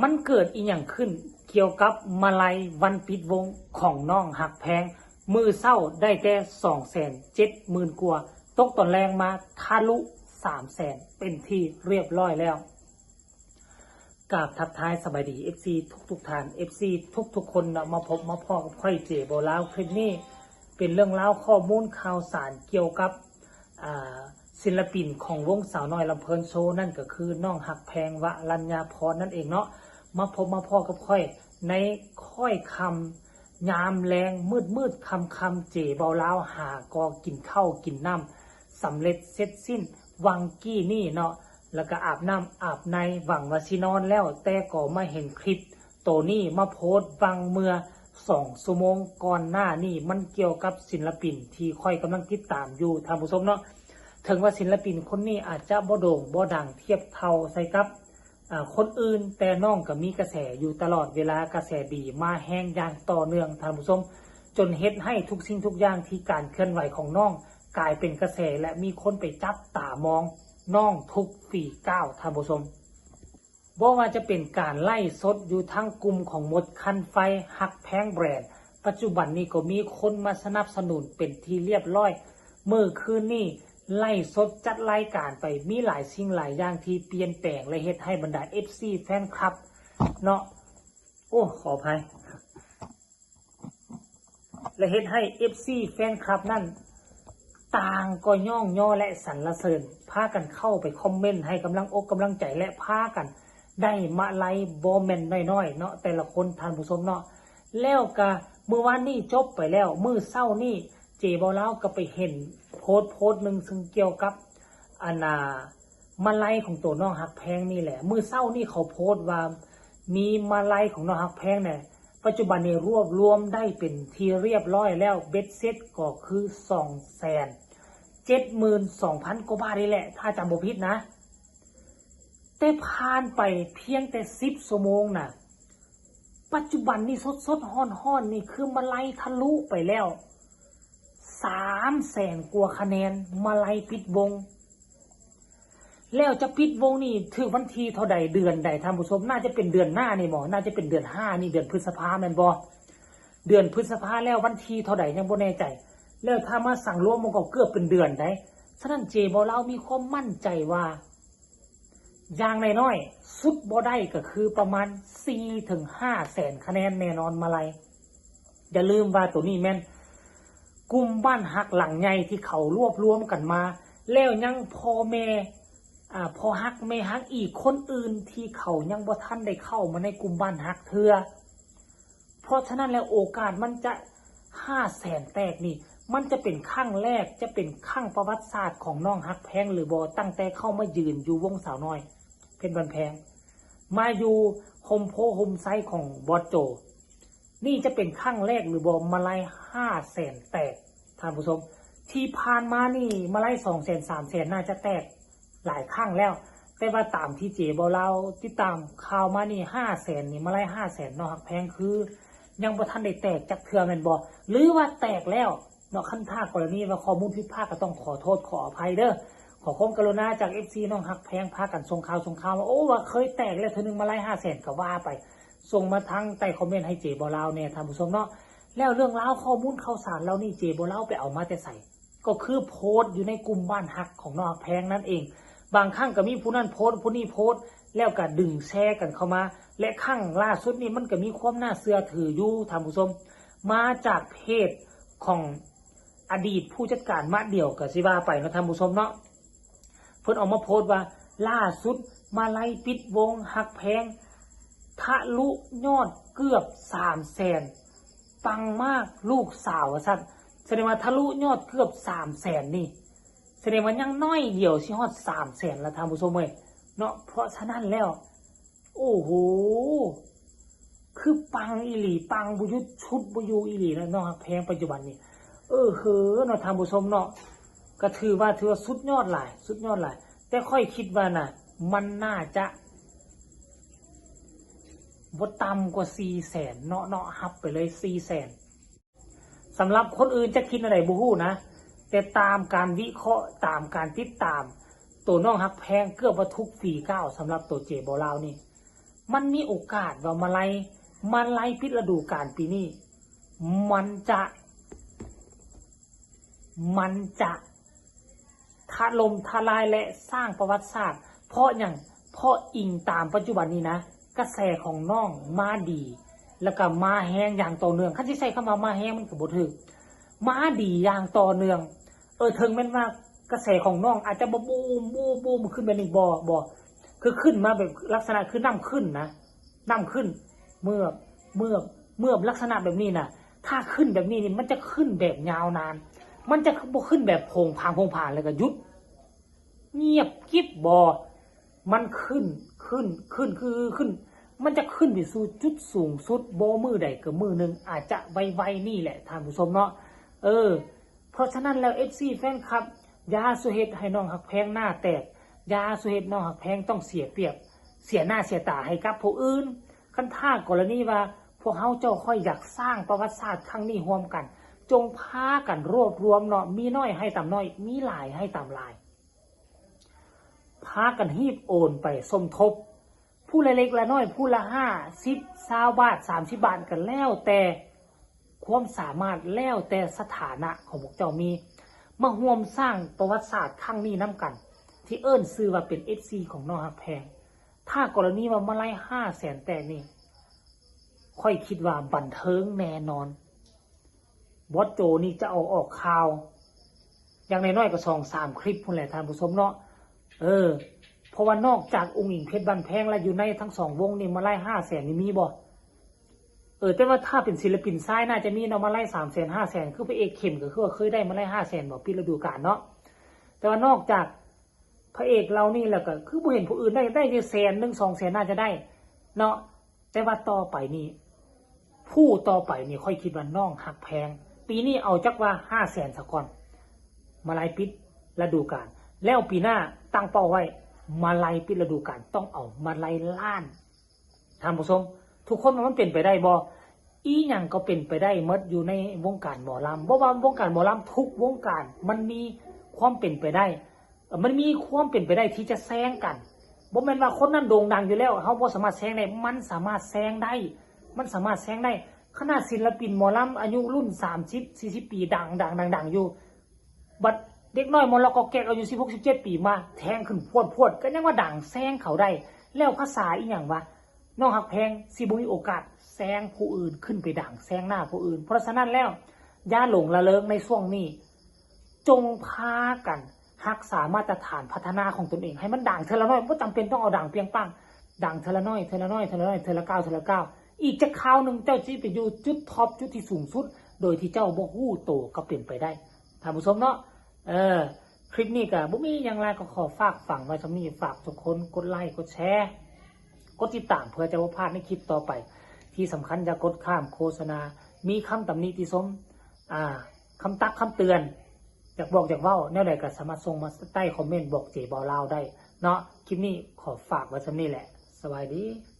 มันเกิดอีหยังขึ้น เกี่ยวกับมาลัยวันปิดวงของน้องหักแพง มือเศร้าได้แต่สองแสนเจ็ดหมื่นกว่าตกตอนแรงมาทะลุสามแสนเป็นที่เรียบร้อยแล้วกราบทักทายสบายดี FC ทุกทุกท่าน FC ทุกทุกคนนะมาพบมาพอกับค่อยเจโบลาวคลิปนี้ เป็นเรื่องราข้อมูลข่าวสารเกี่ยวกับอ่า ศิลปินของวงสาวน้อยลำเพลินโชว์นั่นก็คือน้องหักแพงวะรัญญาพรนั่นเองเนาะมาพบมาพ่อกับค่อย ในค่อยคำยามแรงมืดมืดคำคำเจเบาลาวหากอกินข้าวกินน้ำสำเร็จเสร็จสิ้น วังกี้นี่เนาะแล้วก็อาบน้ำอาบในหวังว่าสินอนแล้ว แต่ก็มาเห็นคลิป โตนี่มาโพสต์วังเมื่อสองชั่วโมงก่อนหน้านี่มันเกี่ยวกับศิลปินที่ค่อยกำลังติดตามอยู่ท่านผู้ชมเนาะ ถึงว่าศิลปินคนนี้อาจจะบ่โด่งบ่ดังเทียบเท่าใส่กับคนอื่นแต่น้องก็มีกระแสอยู่ตลอดเวลากระแสดีมาแห้งอย่างต่อเนื่องท่านผู้ชมจนเฮ็ดให้ทุกสิ่งทุกอย่างที่การเคลื่อนไหวของน้องกลายเป็นกระแสและมีคนไปจับตามองน้องทุกฝีก้าวท่านผู้ชมบ่ว่าจะเป็นการไล่สดอยู่ทั้งกลุ่มของหมดคันไฟหักแพงแบรนด์ ปัจจุบันนี้ก็มีคนมาสนับสนุนเป็นที่เรียบร้อย เมื่อคืนนี้ ไล่สดจัดรายการไปมีหลายสิ่งหลายอย่างที่เปลี่ยนแปลงและเฮ็ดให้บรรดา FC แฟนคลับ เนาะโอ้ขออภัยและเฮ็ดให้ FC แฟนคลับนั่นต่างก็ย่องย่อและสรรเสริญพากันเข้าไปคอมเมนต์ให้กำลังอกกำลังใจและพากัน ได้มาไลยโบแมนน้อยๆเนาะแต่ละคนทานผู้ชมเนาะแล้วก็เมื่อวานนี้จบไปแล้ว มือเศร้านี่เจบอลาวก็ไปเห็น โพสต์โพสต์หนึ่งซึ่งเกี่ยวกับอานามาไลยของตัวน้องหักแพงนี่แหละมือเศร้านี่เขาโพสต์ว่ามีมาไลยของน้องหักแพงเนี่ยปัจจุบันนี้รวบรวมได้เป็นที่เรียบร้อยแล้วเบ็ดเซ็ตก็คือสองแสนเจ็ดหมื่นสองพันกว่าบาทนี่แหละ ถ้าจำบ่ผิดนะแต่ผ่านไปเพียงแต่สิบชั่วโมงน่ะปัจจุบันนี่สดสดห้อนห้อนนี่คือมาไล่ทะลุไปแล้ว สามแสนกว่าคะแนน มาไล่ปิดวง แล้วจะปิดวงนี่ถือวันที่เท่าใดเดือนใดท่านผู้ชม น่าจะเป็นเดือนหน้านี่หมอ น่าจะเป็นเดือนห้านี่เดือนพฤษภาแมนบอเดือนพฤษภาแล้ววันที่เท่าใดยังบ่แน่ใจ แล้วถ้ามาสั่งรวมมันก็เกือบเป็นเดือนได้ฉะนั้นเจบอเรามีความมั่นใจว่าอย่างน้อยๆสุดบ่ได้ก็คือประมาณ4ถึง5แสนคะแนนแน่นอนมาลัยอย่าลืมว่าตัวนี้แม่น กลุ่มบ้านหักหลังใหญ่ที่เขารวบรวมกันมา แล้วยังพ่อแม่อ่าพอฮักแม่ฮักอีกคนอื่นที่เขายังบ่ทันได้เข้ามาในกลุ่มบ้านฮักเทือเพราะฉะนั้นแล้วโอกาสมันจะห้าแสนแตกนี่ มันจะเป็นขั้งแรกจะเป็นขั้งประวัติศาสตร์ของน้องฮักแพงหรือบอตั้งแต่เข้ามายืนอยู่วงสาวน้อย เพชรบันแพง มาอยู่โฮมโพโฮมไซต์ของบอสโจ นี่จะเป็นข้งแรกหรือบอมาไล่ห้าแสนแตกท่านผู้ชม ที่ผ่านมานี่มาไล่สองแสนสามแสนน่าจะแตกหลายข้งแล้ว แต่ว่าตามที่เจบอเราติดตามข่าวมานี่ห้าแสนนี่มาไล่ห้าแสนนอกหักแพงคือ ยังบ่ทันได้แตกจากเทือแมนบอหรือว่าแตกแล้วเนาะขั้นท่ากรณีว่าข้อมูลผิดพลาดก็ต้องขอโทษขออภัยเด้อขอความกรุณาจากเอฟซีน้องหักแพงพากันส่งข่าวส่งข่าวว่าโอ้ว่าเคยแตกแล้วเธอนึงมาไล่ห้าแสนก็ว่าไป ส่งมาทางใต้คอมเมนต์ให้เจบอลาวเนี่ยท่านผู้ชมเนาะแล้วเรื่องราวข้อมูลข่าวสารเรานี่เจบอลาวไปเอามาแต่ใส่ก็คือโพสต์อยู่ในกลุ่มบ้านหักของนอกแพงนั่นเอง บางครั้งก็มีผู้นั้นโพสต์ผู้นี้โพสต์แล้วก็ดึงแชร์กันเข้ามา และครั้งล่าสุดนี่มันก็มีความน่าเชื่อถืออยู่ท่านผู้ชม มาจากเพจของอดีตผู้จัดการมาเดี่ยวกับสิว่าไปเนาะท่านผู้ชมเนาะเพิ่นออกมาโพสต์ว่าล่าสุดมาไล่ปิดวงหักแพง ทะลุยอดเกือบสามแสนปังมากลูกสาวสัตว์แสดงว่าทะลุยอดเกือบสามแสนนี่แสดงว่ายังน้อยเดียวสิฮอดสามแสนล้วท่านผู้ชมเว้ยเนาะเพราะฉะนั้นแล้ว โอ้โหคือปังอีหลีปังบุยุทธชุดบุยูอีหลีแล้วเนาะแพงปัจจุบันนี่เออเฮ้อเนาะท่านผู้ชมเนาะก็ถือว่าถือว่าสุดยอดหลาย สุดยอดหลาย แต่ค่อยคิดว่าน่ะ มันน่าจะ บ่ต่ำกว่าสี่แสนเนาะเนาะฮับไปเลยสี่แสนสำหรับคนอื่นจะคิดอะไรบูฮู้นะ แต่ตามการวิเคราะห์ตามการติดตาม ตัวน้องฮักแพงเกือบว่าทุกฝีก้าสำหรับตัวเจโบลาวนี่ มันมีโอกาสว่ามาไลมาไลพิษฤดูกาลปีนี้ มันจะ มันจะทะลมทลายและสร้างประวัติศาสตร์ เพราะอย่างเพราะอิงตามปัจจุบันนี้นะ กระแสของน้องมาดี แล้วก็มาแห้งอย่างต่อเนื่องขั้นที่ใช้คำว่ามาแห้งมันก็บ่ถึกมาดีอย่างต่อเนื่อง เออถึงแม้ว่ากระแสของน้องอาจจะบ่บูมบูมบูมขึ้นแบบนี้บ่บ่คือขึ้นมาแบบลักษณะคือน้ำขึ้นนะน้ำขึ้น เมื่อเมื่อเมื่อลักษณะแบบนี้นะถ้าขึ้นแบบนี้นี่มันจะขึ้นแบบยาวนาน มันจะบ่ขึ้นแบบโผงผางโผงผางเลยก็หยุด เงียบกิบบอมันขึ้น ขึ้นขึ้นคือขึ้น มันจะขึ้นไปสู่จุดสูงสุดโบมือใดกับมือหนึ่งอาจจะไวๆนี่แหละท่านผู้ชมเนาะเออ เพราะฉะนั้นแล้วเอฟซีแฟนคลับยาสุเฮตให้น้องหักแพงหน้าแตกยาสุเฮตน้องหักแพงต้องเสียเปรียบ เสียหน้าเสียตาให้กับผู้อื่นคันท่ากรณีว่า พวกเขาเจ้าค่อยอยากสร้างประวัติศาสตร์ครั้งนี้ร่วมกัน จงพากันรวบรวมเนาะมีน้อยให้ต่ำน้อย มีหลายให้ต่ำหลาย พากันฮีบโอนไปสมทบ ผู้ละเล็กละน้อยผู้ละห้าสิบสาบาทสามสิบบาทกันแล้วแต่ความสามารถแล้วแต่สถานะของพวกเจ้ามีมาห่วมสร้างประวัติศาสตร์ครั้งนี้น้ำกัน ที่เอิ้นซื้อว่าเป็นเอฟซีของน้องฮักแพง ถ้ากรณีว่ามาไล่ห้าแสนแต่นี่ค่อยคิดว่าบันเทิงแน่นอน บอสโจนี่จะเอาออกข่าว อย่างน้อยๆก็สองสามคลิปพุ่นแหละท่านผู้ชมเนาะ เออ เพราะว่านอกจากองค์หญิงเพชรบันแพงแล้วอยู่ในทั้งสองวงนี่มาไล่ห้าแสนนี่มีบ่เออแต่ว่าถ้าเป็นศิลปินซ้ายน่าจะมีเนาะมาไล่สามแสนห้าแสนคือพระเอกเข็มก็คือว่าเคยได้มาไล่ห้าแสนบอกปีฤดูกาลเนาะแต่ว่านอกจากพระเอกเรานี่แหละก็คือผู้เห็นผู้อื่นได้ได้แสนหนึ่งสองแสนน่าจะได้ เนาะแต่ว่าต่อไปนี่ผู้ต่อไปนี่ค่อยคิดว่าน้องหักแพง ปีนี้เอาจักว่าห้าแสนสักก่อนมาลายปิดฤดูกาลแล้วปีหน้า ตั้งเป้าไว้ มาลายปิดฤดูกาลต้องเอามาลายล้านท่านผู้ชมทุกคนมันเป็นไปได้บ่อีหยังก็เป็นไปได้มดอยู่ในวงการหมอลำเพราะว่าวงการหมอลำทุกวงการมันมีความเป็นไปได้ มันมีความเป็นไปได้ที่จะแซงกันบ่แม่นว่าคนนั้นโด่งดังอยู่แล้วเขาบ่สามารถแซงได้มันสามารถแซงได้ มันสามารถแซงได้ขนาดศิลปินหมอลำอายุรุ่น30 40ปีดังดังดังดังอยู่ บัด เด็กน้อยมอลกอแกกอายุสิบหกสิบเจ็ดปีมา แทงขึ้นพวดพวดก็ยังว่าดังแซงเขาได้ แล้วภาษาอีหยังวะน้องหักแพงสิบุมีโอกาสแซงผู้อื่นขึ้นไปดังแซงหน้าผู้อื่น เพราะฉะนั้นแล้วย่าหลงละเลิงในช่วงนี้ จงพากันรักษามาตรฐานพัฒนาของตนเอง ให้มันดังเทละน้อยไม่จำเป็นต้องเอาดังเพียงปังดังเทละน้อยเทละน้อยเทละน้อยเทละเก้าเทละเก้าอีกจะคราวหนึ่งเจ้าจีไปอยู่จุดท็อปจุดที่สูงสุด โดยที่เจ้าบ่ฮู้โตก็เป็นไปได้ท่านผู้ชมเนาะ เออ คลิปนี้ก็บ่มีอย่างไรก็ขอฝากฝังไว้สำนี้ฝากทุกคนกดไลค์กดแชร์กดติดตามเพื่อจะบ่าพลาดในคลิปต่อไป ที่สำคัญอย่ากดข้ามโฆษณา มีคำตำหนิติสม อ่าคำตักคำเตือนอยากบอกอยากเว้าแนวใดก็สามารถส่งมาใต้คอมเมนต์บอกเจบอลาวได้ เนาะคลิปนี้ขอฝากไว้สำนี้แหละ สวัสดี